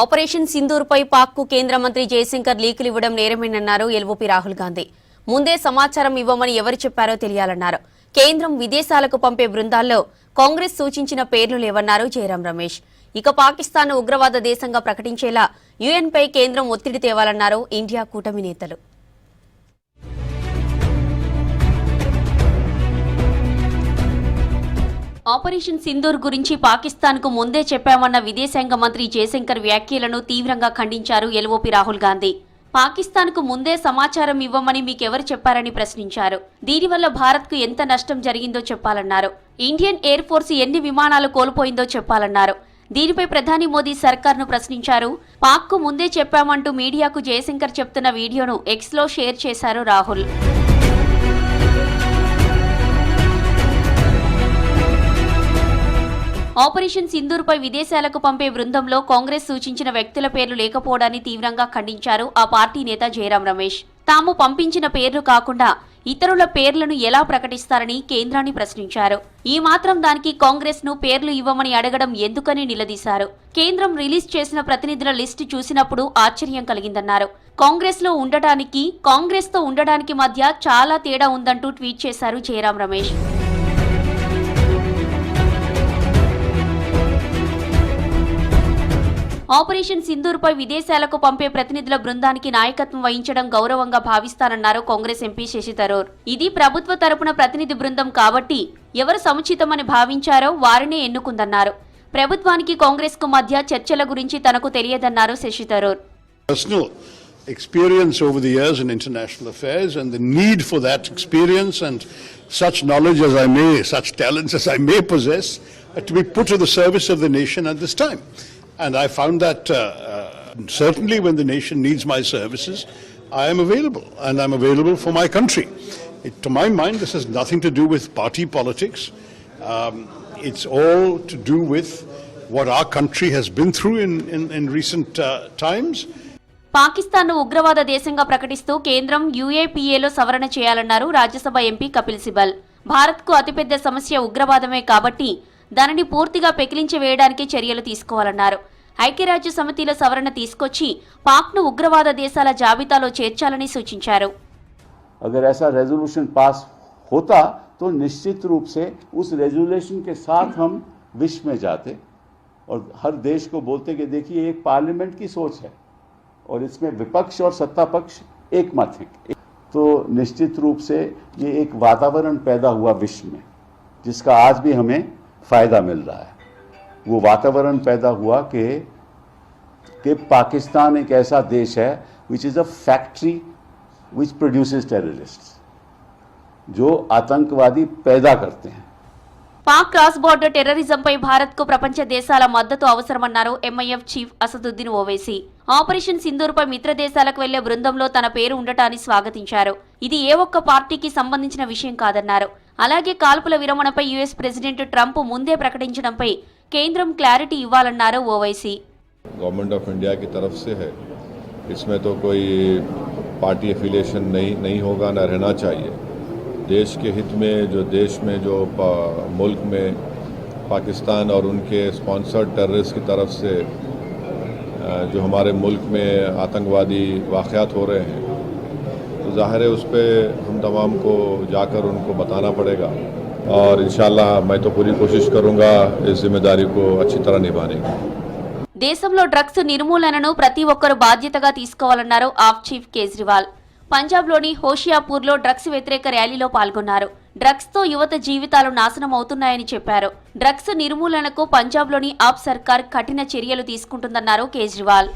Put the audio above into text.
Operation సింధూర్పై పాక్కు కేంద్ర మంత్రి జయశంకర్ లీకులు ఇవ్వడం నేరమేనన్నారు ఎల్ఓపీ రాహుల్ గాంధీ. ముందే సమాచారం ఇవ్వమని ఎవరు చెప్పారో తెలియాలన్నారు. కేంద్రం విదేశాలకు పంపే బృందాల్లో కాంగ్రెస్ సూచించిన పేర్లు లేవన్నారు జయరాం రమేష్. ఇక పాకిస్తాన్ ఉగ్రవాద దేశంగా ప్రకటించేలా యుఎన్పై కేంద్రం ఒత్తిడి తేవాలన్నారు ఇండియా కూటమి నేతలు. ఆపరేషన్ సింధూర్ గురించి పాకిస్తాన్కు ముందే చెప్పామన్న విదేశాంగ మంత్రి జయశంకర్ వ్యాఖ్యలను తీవ్రంగా ఖండించారు ఎల్ఓపి రాహుల్ గాంధీ. పాకిస్తాన్కు ముందే సమాచారం ఇవ్వమని మీకెవరు చెప్పారని ప్రశ్నించారు. దీనివల్ల భారత్కు ఎంత నష్టం జరిగిందో చెప్పాలన్నారు. ఇండియన్ ఎయిర్ ఫోర్స్ ఎన్ని విమానాలు కోల్పోయిందో చెప్పాలన్నారు. దీనిపై ప్రధాని మోదీ సర్కార్ను ప్రశ్నించారు. పాక్కు ముందే చెప్పామంటూ మీడియాకు జయశంకర్ చెప్తున్న వీడియోను ఎక్స్లో షేర్ చేశారు రాహుల్. ఆపరేషన్ సింధూర్పై విదేశాలకు పంపే బృందంలో కాంగ్రెస్ సూచించిన వ్యక్తుల పేర్లు లేకపోవడాన్ని తీవ్రంగా ఖండించారు ఆ పార్టీ నేత జయరాం రమేష్. తాము పంపించిన పేర్లు కాకుండా ఇతరుల పేర్లను ఎలా ప్రకటిస్తారని కేంద్రాన్ని ప్రశ్నించారు. ఈ మాత్రం దానికి కాంగ్రెస్ను పేర్లు ఇవ్వమని అడగడం ఎందుకని నిలదీశారు. కేంద్రం రిలీజ్ చేసిన ప్రతినిధుల లిస్టు చూసినప్పుడు ఆశ్చర్యం కలిగిందన్నారు. కాంగ్రెస్లో ఉండటానికి కాంగ్రెస్తో ఉండడానికి మధ్య చాలా తేడా ఉందంటూ ట్వీట్ చేశారు జయరాం రమేష్. ఆపరేషన్ సింధూర్పై విదేశాలకు పంపే ప్రతినిధుల బృందానికి నాయకత్వం వహించడం గౌరవంగా భావిస్తానన్నారు కాంగ్రెస్ ఎంపీ శశి థరూర్ ఇది ప్రభుత్వ తరపున ప్రతినిధి బృందం కాబట్టి ఎవరు సముచితమని భావించారో వారినే ఎన్నుకుందన్నారు ప్రభుత్వానికి కాంగ్రెస్కు మధ్య చర్చల గురించి తనకు తెలియదన్నారు Shashi Tharoor experience over the years in international affairs and the need for that experience and such knowledge as I may, such talents as I may possess, uh, to be put to the service of the nation at this time. And I found that uh, uh, certainly when the nation needs my services, I am available and I'm available for my country. It, to my mind, this has nothing to do with party politics. Um, it's all to do with what our country has been through in, in, in recent uh, times. పాకిస్తాన్ను ఉగ్రవాద దేశంగా ప్రకటిస్తూ కేంద్రం యూఏపీఏలో సవరణ చేయాలన్నారు Rajya Sabha MP Kapil Sibal భారత్కు అతిపెద్ద సమస్య ఉగ్రవాదమే కాబట్టి దానిని పూర్తిగా పెకిలించి వేయడానికి చర్యలు తీసుకోవాలన్నారు ఐక్యరాజ్య సమితిలో సవరణ తీసుకొచ్చి పాక్ను ఉగ్రవాద దేశాల జాబితాలో చేర్చాలని సూచించారు अगर ऐसा रेजोल्यूशन पास होता तो निश्चित रूप से उस रेजोल्यूशन के साथ हम विश्व में जाते और हर देश को बोलते कि देखिए ये एक पार्लियामेंट की सोच है और इसमें विपक्ष और सत्ता पक्ष एक मत है तो निश्चित रूप से ये एक वातावरण पैदा हुआ विश्व में जिसका आज भी हमें फायदा मिल रहा है वो वातावरण पैदा हुआ कि कि पाकिस्तान एक ऐसा देश है which is a factory which produces terrorist जो आतंकवादी पैदा करते हैं పాక్ క్రాస్ బోర్డర్ టెర్రరిజంపై భారత్కు ప్రపంచ దేశాల మద్దతు అవసరమన్నారు M I F chief Asaduddin Owaisi operation సింధూర్పై మిత్ర దేశాలకు వెళ్లే బృందంలో తన పేరు ఉండటాన్ని స్వాగతించారు ఇది ఏ ఒక్క పార్టీకి సంబంధించిన విషయం కాదన్నారు అలాగే కాల్పుల విరమణపై యుఎస్ ప్రెసిడెంట్ ట్రంప్ ముందే ప్రకటించడంపై కేంద్రం clarity ఇవ్వాలన్నారు Owaisi government of India की तरफ से है इसमें तो कोई पार्टी एफिलिएशन नहीं नहीं होगा ना रहना चाहिए देश के हित में जो देश में जो पा- मुल्क में पाकिस्तान और उनके स्पॉन्सर्ड टेररिस्ट की तरफ से अ, जो हमारे मुल्क में आतंकवादी वाक़ात हो रहे हैं तो ज़ाहिर है उस पर हम तमाम को जाकर उनको बताना पड़ेगा और इन मैं तो पूरी कोशिश करूँगा इस जिम्मेदारी को अच्छी तरह निभाने की దేశంలో డ్రగ్స్ నిర్మూలనను ప్రతి ఒక్కరూ బాధ్యతగా తీసుకోవాలన్నారు ఆఫ్ చీఫ్ కేజ్రీవాల్ పంజాబ్లోని హోషియాపూర్లో డ్రగ్స్ వ్యతిరేక ర్యాలీలో పాల్గొన్నారు డ్రగ్స్తో యువత జీవితాలు నాశనం అవుతున్నాయని చెప్పారు డ్రగ్స్ నిర్మూలనకు పంజాబ్లోని ఆప్ సర్కార్ కఠిన చర్యలు తీసుకుంటుందన్నారు కేజ్రీవాల్